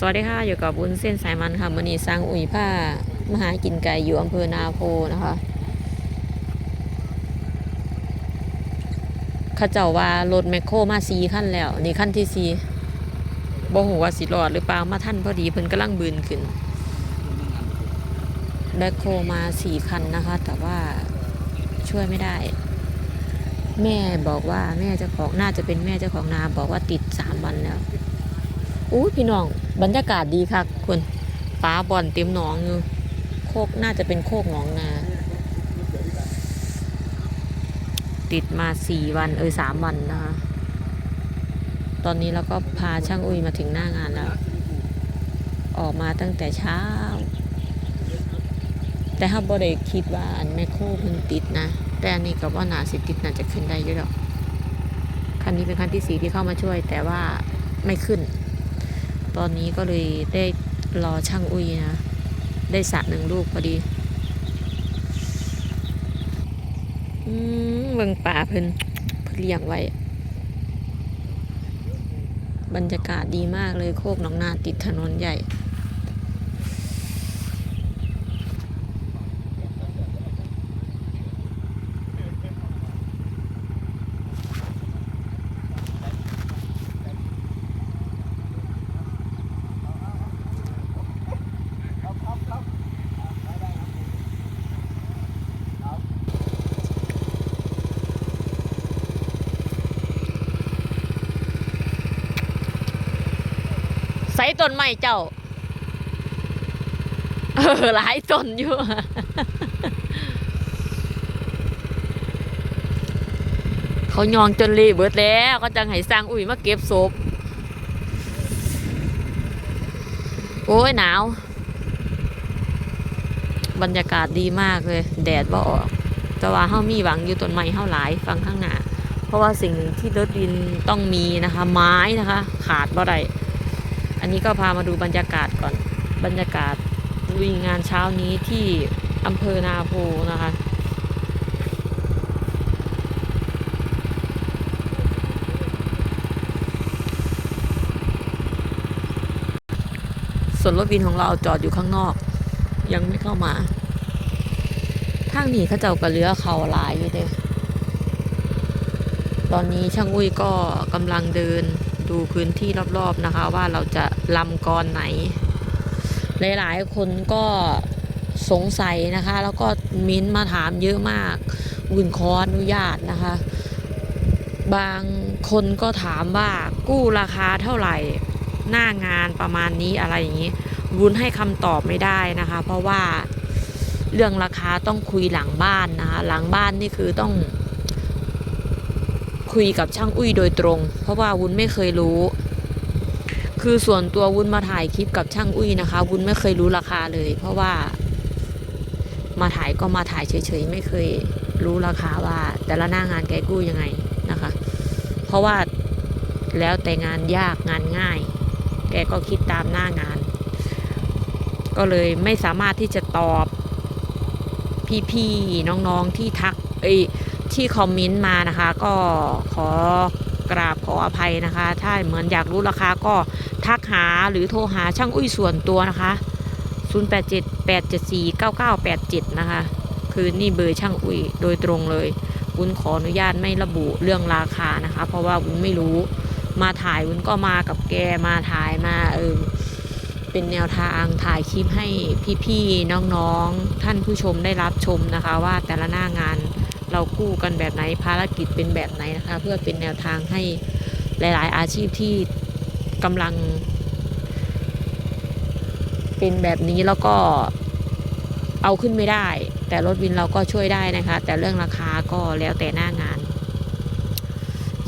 สวัสดีค่ะ อยู่กับบุญเส้นสายมันค่ะมือนี้สร้างอุ่ยผ้ามหากินไก่อยู่อำเภอนาโพนะคะข้าเจ้าว่ารถแมคโครมาซีขั้นแล้ว นี่ขั้นที่ซีบ่หูว่าสิรอดหรือเปล่ามาท่านพอดีเพิ่นกำลังบืนขึ้นแบคโครมาสี่คันนะคะ แต่ว่าช่วยไม่ได้ แม่บอกว่าแม่เจ้าของน่าจะเป็นแม่เจ้าของนาบอกว่าติดสามวันแล้ว อู้พี่น้องบรรยากาศดีค่ะคุณฟ้าบอลเต็มหนองอยู่โคกน่าจะเป็นโคกหนองนา ติดมาสี่วันเออสามวันนะคะ ตอนนี้เราก็พาช่างอุ้ยมาถึงหน้างานแล้ว ออกมาตั้งแต่เช้า แต่ถ้าบ่ได้คิดว่าอันแมคโครเพิ่นติดนะ แต่อันนี้กับว่านาสิติดน่าจะขึ้นได้อยู่แล้วคันนี้เป็นคันที่สี่ที่เข้ามาช่วย แต่ว่าไม่ขึ้น ตอนนี้ก็เลยได้รอช่างอุ้ยนะ ได้สระหนึ่งลูกพอดีอืมเบิ่งป่าเพิ่นเพิ่นเลี้ยงไว้ บรรยากาศดีมากเลยโคกหนองนาติดถนนใหญ่ ใส่ต้นไม้เจ้า เออหลายต้นอยู่เขายองจนเละเบิดแล้วก็จังให้สร้างอุ้ยมาเก็บศพโอ้ยหนาว บรรยากาศดีมากเลย แดดบ่ออก แต่ว่าเฮามีหวังอยู่ต้นไม้เฮาหลายฟังข้างหน้า เพราะว่าสิ่งหนึ่งที่รถดินต้องมีนะคะ ไม้นะคะ ขาดบ่ได้ อันนี้ก็พามาดูบรรยากาศก่อน บรรยากาศลุยงงานเช้านี้ที่อำเภอนาโพนะคะส่วนรถบินของเราจอดอยู่ข้างนอก ยังไม่เข้ามา ทางนี้เขาเจ้ากระเลือเขาลายอยู่เด้ตอนนี้ช่างอุ้ยก็กำลังเดิน ดูพื้นที่รอบๆนะคะ ว่าเราจะลำกรไหน หลายๆคนก็สงสัยนะคะ แล้วก็มิ้นมาถามเยอะมากวุ่นขออนุญาตนะคะ บางคนก็ถามว่ากู้ราคาเท่าไหร่ หน้างานประมาณนี้อะไรอย่างนี้วุ้นให้คำตอบไม่ได้นะคะ เพราะว่าเรื่องราคาต้องคุยหลังบ้านนะคะ หลังบ้านนี่คือต้อง คุยกับช่างอุ้ยโดยตรง เพราะว่าวุ้นไม่เคยรู้ คือส่วนตัววุ้นมาถ่ายคลิปกับช่างอุ้ยนะคะ วุ้นไม่เคยรู้ราคาเลย เพราะว่า มาถ่ายก็มาถ่ายเฉยๆไม่เคยรู้ราคาว่า แต่ละหน้างานแกกู้ยังไงนะคะ เพราะว่าแล้วแต่งานยากงานง่าย แกก็คิดตามหน้างาน ก็เลยไม่สามารถที่จะตอบพี่ๆน้องๆที่ทัก เอ ที่คอมเมนต์มานะคะ ก็ขอกราบขออภัยนะคะ ถ้าเหมือนอยากรู้ราคาก็ทักหาหรือโทรหาช่างอุ้ยส่วนตัวนะคะ 0878749987 นะคะ คือนี่เบอร์ช่างอุ้ยโดยตรงเลยวุ้นขออนุญาตไม่ระบุเรื่องราคานะคะ เพราะว่าวุ้นไม่รู้มาถ่ายวุ้นก็มากับแกมาถ่ายมาเออเป็นแนวทางถ่ายคลิปให้พี่ๆน้องๆ ท่านผู้ชมได้รับชมนะคะ ว่าแต่ละหน้างาน เรากู้กันแบบไหนภารกิจเป็นแบบไหนนะคะ เพื่อเป็นแนวทางให้หลาย ๆ อาชีพที่กำลัง เป็นแบบนี้แล้วก็เอาขึ้นไม่ได้ แต่รถวินเราก็ช่วยได้นะคะ แต่เรื่องราคาก็แล้วแต่หน้างาน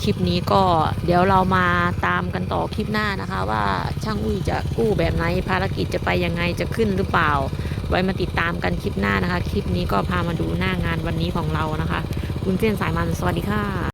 คลิปนี้ก็เดี๋ยวเรามาตามกันต่อคลิปหน้านะคะ ว่าช่างอุ้ยจะกู้แบบไหนภารกิจจะไปยังไงจะขึ้นหรือเปล่า ไว้มาติดตามกันคลิปหน้านะคะ คลิปนี้ก็พามาดูหน้างานวันนี้ของเรานะคะ คุณเส้นสายมัน สวัสดีค่ะ